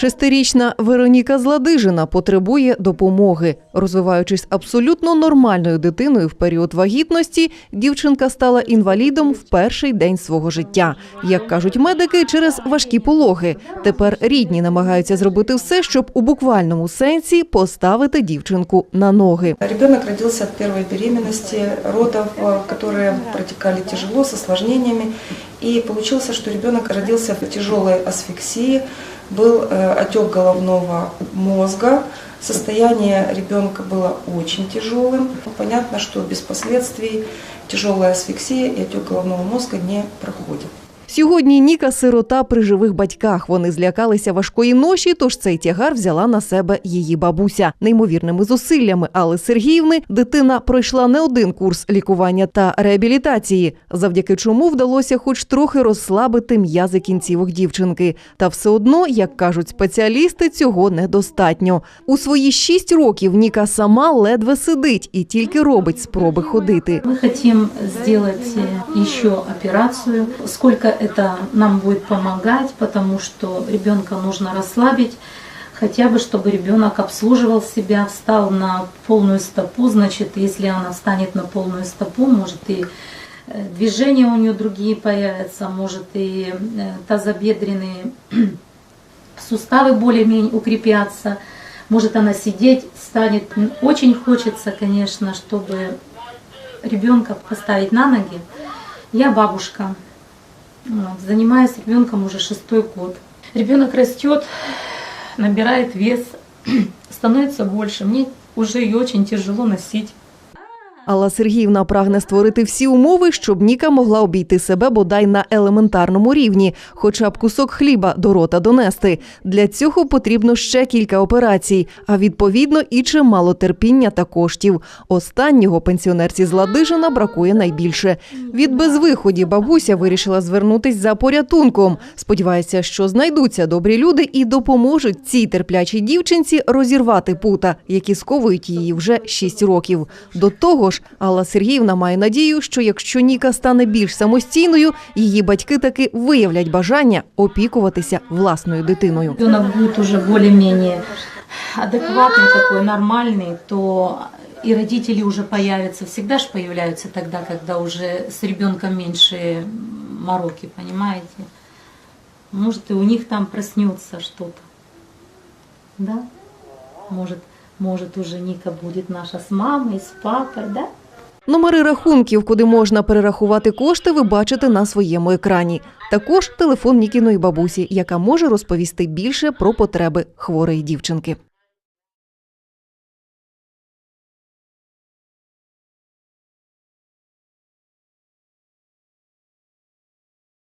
Шестирічна Вероніка Зладижина потребує допомоги. Розвиваючись абсолютно нормальною дитиною в період вагітності, дівчинка стала інвалідом в перший день свого життя. Як кажуть медики, через важкі пологи. Тепер рідні намагаються зробити все, щоб у буквальному сенсі поставити дівчинку на ноги. Ребенок родился от первой беременности, родов, э, которые протекали тяжело, с осложнениями. И получилось, что ребенок родился в тяжелой асфиксии, был э, отек головного мозга, состояние ребенка было очень тяжелым. Понятно, что без последствий тяжелая асфиксия и отек головного мозга не проходит. Сьогодні Ніка сирота при живих батьках. Вони злякалися важкої ноші, тож цей тягар взяла на себе її бабуся. Неймовірними зусиллями Алли Сергіївни дитина пройшла не один курс лікування та реабілітації, завдяки чому вдалося хоч трохи розслабити м'язи кінцівок дівчинки. Та все одно, як кажуть спеціалісти, цього недостатньо. У свої шість років Ніка сама ледве сидить і тільки робить спроби ходити. Мы хотим сделать э, еще операцию. Это нам будет помогать, потому что ребенка нужно расслабить, хотя бы чтобы ребенок обслуживал себя, встал на полную стопу. Значит, если она встанет на полную стопу, может и э, движения у нее другие появятся, может и э, тазобедренные суставы более-менее укрепятся. Может она сидеть станет. Очень хочется, конечно, чтобы ребенка поставить на ноги. Я бабушка. Вот, Занимаюсь ребенком уже шестой год. Ребенок растет, набирает вес, становится больше. Мне уже ее очень тяжело носить. Алла Сергіївна прагне створити всі умови, щоб Ніка могла обійти себе бодай на елементарному рівні, хоча б кусок хліба до рота донести. Для цього потрібно ще кілька операцій, а відповідно і чимало терпіння та коштів. Останнього пенсіонерці з Ладижина бракує найбільше. Від безвиході бабуся вирішила звернутись за порятунком. Сподівається, що знайдуться добрі люди і допоможуть цій терплячій дівчинці розірвати пута, які сковують її вже 6 років. До того ж, Алла Сергіївна має надію, що якщо Ніка стане більш самостійною, її батьки таки виявлять бажання опікуватися власною дитиною. Ребенок будет уже более-менее адекватный такой, нормальный, то и родители уже появятся. Всегда же появляются тогда, когда уже с ребенком меньше мороки, понимаете? Может, и у них там проснется что-то. Да? Может, может уже Ника будет наша с мамой, с папой, да? Номери рахунків, куди можна перерахувати кошти, ви бачите на своєму екрані. Також телефон Нікіної бабусі, яка може розповісти більше про потреби хворої дівчинки.